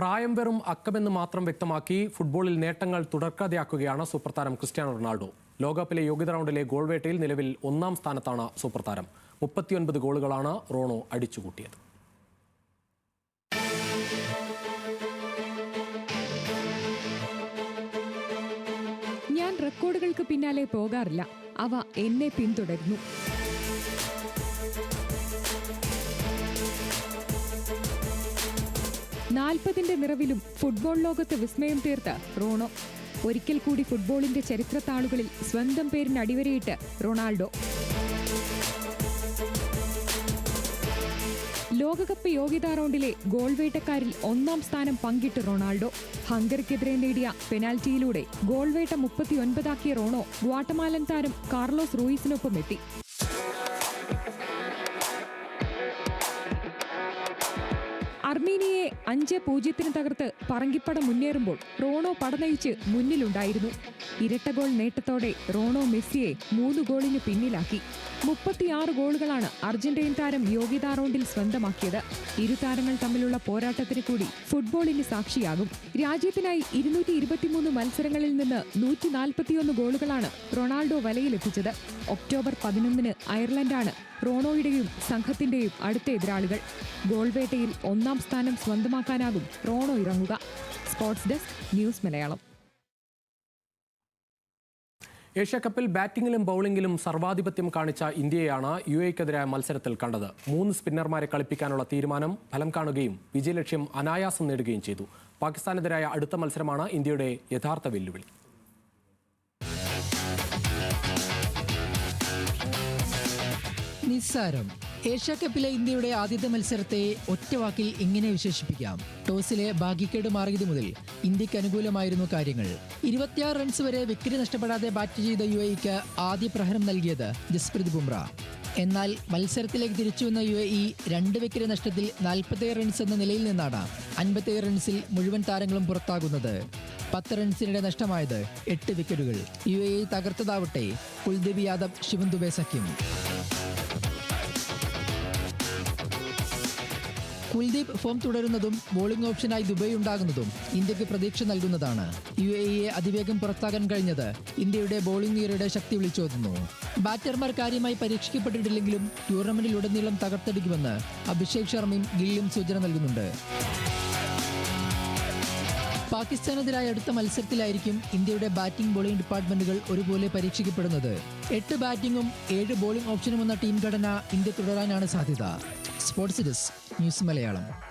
പ്രായം വെറും അക്കമെന്ന് മാത്രം വ്യക്തമാക്കി ഫുട്ബോളിൽ നേട്ടങ്ങൾ തുടർക്കഥയാക്കുകയാണ് സൂപ്പർ താരം ക്രിസ്ത്യാനോ റൊണാൾഡോ. ലോകകപ്പിലെ യോഗ്യത റൗണ്ടിലെ ഗോൾ വേട്ടയിൽ നിലവിൽ ഒന്നാം സ്ഥാനത്താണ് സൂപ്പർ താരം. മുപ്പത്തിയൊൻപത് ഗോളുകളാണ് റോണോ അടിച്ചുകൂട്ടിയത്. ഞാൻ റെക്കോർഡുകൾക്ക് പിന്നാലെ പോകാറില്ല. അവ എന്നെ പിന്തുടരുന്നു. നാൽപ്പതിന്റെ നിറവിലും ഫുട്ബോൾ ലോകത്ത് വിസ്മയം തീർത്ത റോണോ. ഒരിക്കൽ കൂടി ഫുട്ബോളിന്റെ ചരിത്രത്താളുകളിൽ സ്വന്തം പേരിന് അടിവരയിട്ട് റൊണാൾഡോ. ലോകകപ്പ് യോഗ്യതാ റൗണ്ടിലെ ഗോൾ വേട്ടക്കാരിൽ ഒന്നാം സ്ഥാനം പങ്കിട്ട് റൊണാൾഡോ. ഹംഗറിക്കെതിരെ നേടിയ പെനാൽറ്റിയിലൂടെ ഗോൾവേട്ട മുപ്പത്തിയൊൻപതാക്കിയ റോണോ ഗ്വാട്ടമാലൻ താരം കാർലോസ് റൂയിസിനൊപ്പം എത്തി അർമീനിയയെ അഞ്ച് പൂജ്യത്തിന് തകർത്ത് പറങ്കിപ്പട മുന്നേറുമ്പോൾ റോണോ പടനയിച്ച് മുന്നിലുണ്ടായിരുന്നു. ഇരട്ട ഗോൾ നേട്ടത്തോടെ റോണോ മെസ്സിയെ മൂന്ന് ഗോളിന് പിന്നിലാക്കി. മുപ്പത്തിയാറ് ഗോളുകളാണ് അർജന്റീൻ താരം യോഗ്യതാ റൗണ്ടിൽ സ്വന്തമാക്കിയത്. ഇരു താരങ്ങൾ തമ്മിലുള്ള പോരാട്ടത്തിന് കൂടി ഫുട്ബോളിന് സാക്ഷിയാകും. രാജ്യത്തിനായി ഇരുന്നൂറ്റി ഇരുപത്തിമൂന്ന് മത്സരങ്ങളിൽ നിന്ന് നൂറ്റി നാൽപ്പത്തിയൊന്ന് ഗോളുകളാണ് റൊണാൾഡോ വലയിലെത്തിച്ചത്. ഒക്ടോബർ പതിനൊന്നിന് അയർലൻഡാണ് റോണോയുടെയും സംഘത്തിന്റെയും അടുത്ത എതിരാളികൾ. ഗോൾവേട്ടയിൽ ഒന്നാം സ്ഥാനം സ്വന്തമാക്കാനാകും റോണോ ഇറങ്ങുക. Sports desk news Malayalam. ഏഷ്യാകപ്പിൽ ബാറ്റിംഗിലും ബൗളിംഗിലും സർവാധിപത്യം കാണിച്ച ഇന്ത്യയാണ് യു എക്കെതിരായ മത്സരത്തിൽ കണ്ടത്. മൂന്ന് സ്പിന്നർമാരെ കളിപ്പിക്കാനുള്ള തീരുമാനം ഫലം കാണുകയും വിജയലക്ഷ്യം അനായാസം നേടുകയും ചെയ്തു. പാകിസ്ഥാനെതിരായ അടുത്ത മത്സരമാണ് ഇന്ത്യയുടെ യഥാർത്ഥ വെല്ലുവിളി. നിസ്സാരം. ഏഷ്യ കപ്പിലെ ഇന്ത്യയുടെ ആദ്യത്തെ മത്സരത്തെ ഒറ്റവാക്കിൽ ഇങ്ങനെ വിശേഷിപ്പിക്കാം? ടോസിലെ ഭാഗ്യക്കേട് മാറിയത് മുതൽ ഇന്ത്യയ്ക്ക് അനുകൂലമായിരുന്നു കാര്യങ്ങൾ. ഇരുപത്തിയാറ് റൺസ് വരെ വിക്കറ്റ് നഷ്ടപ്പെടാതെ ബാറ്റ് ചെയ്ത യു എക്ക് ആദ്യ പ്രഹരം നൽകിയത് ജസ്പ്രീത് ബുംറ. എന്നാൽ മത്സരത്തിലേക്ക് തിരിച്ചുവന്ന യു എ ഇ രണ്ട് വിക്കറ്റ് നഷ്ടത്തിൽ നാൽപ്പത്തേഴ് റൺസ് എന്ന നിലയിൽ നിന്നാണ് അൻപത്തേഴ് റൺസിൽ മുഴുവൻ താരങ്ങളും പുറത്താകുന്നത്. പത്ത് റൺസിനിടെ നഷ്ടമായത് എട്ട് വിക്കറ്റുകൾ യു എ തകർത്തതാവട്ടെ കുൽദീപ് യാദവ് ശിവൻ ദുബെ സഖ്യം. കുൽദീപ് ഫോം തുടരുന്നതും ബോളിംഗ് ഓപ്ഷനായി ദുബൈ ഉണ്ടാകുന്നതും ഇന്ത്യയ്ക്ക് പ്രതീക്ഷ നൽകുന്നതാണ്. യു എ ഇയെ അതിവേഗം പുറത്താക്കാൻ കഴിഞ്ഞത് ഇന്ത്യയുടെ ബോളിംഗ് നിരയുടെ ശക്തി വിളിച്ചോതുന്നു. ബാറ്റർമാർ കാര്യമായി പരീക്ഷിക്കപ്പെട്ടിട്ടില്ലെങ്കിലും ടൂർണമെന്റിലുടനീളം തകർത്തടിക്കുമെന്ന് അഭിഷേക് ശർമ്മയും ഗില്ലും സൂചന നൽകുന്നുണ്ട്. പാകിസ്ഥാനെതിരായ അടുത്ത മത്സരത്തിലായിരിക്കും ഇന്ത്യയുടെ ബാറ്റിംഗ് ബോളിംഗ് ഡിപ്പാർട്ട്മെന്റുകൾ ഒരുപോലെ പരീക്ഷിക്കപ്പെടുന്നത്. എട്ട് ബാറ്റിംഗും ഏഴ് ബോളിംഗ് ഓപ്ഷനും എന്ന ടീം ഘടന ഇന്ത്യ തുടരാനാണ് സാധ്യത. Sports desk news Malayalam.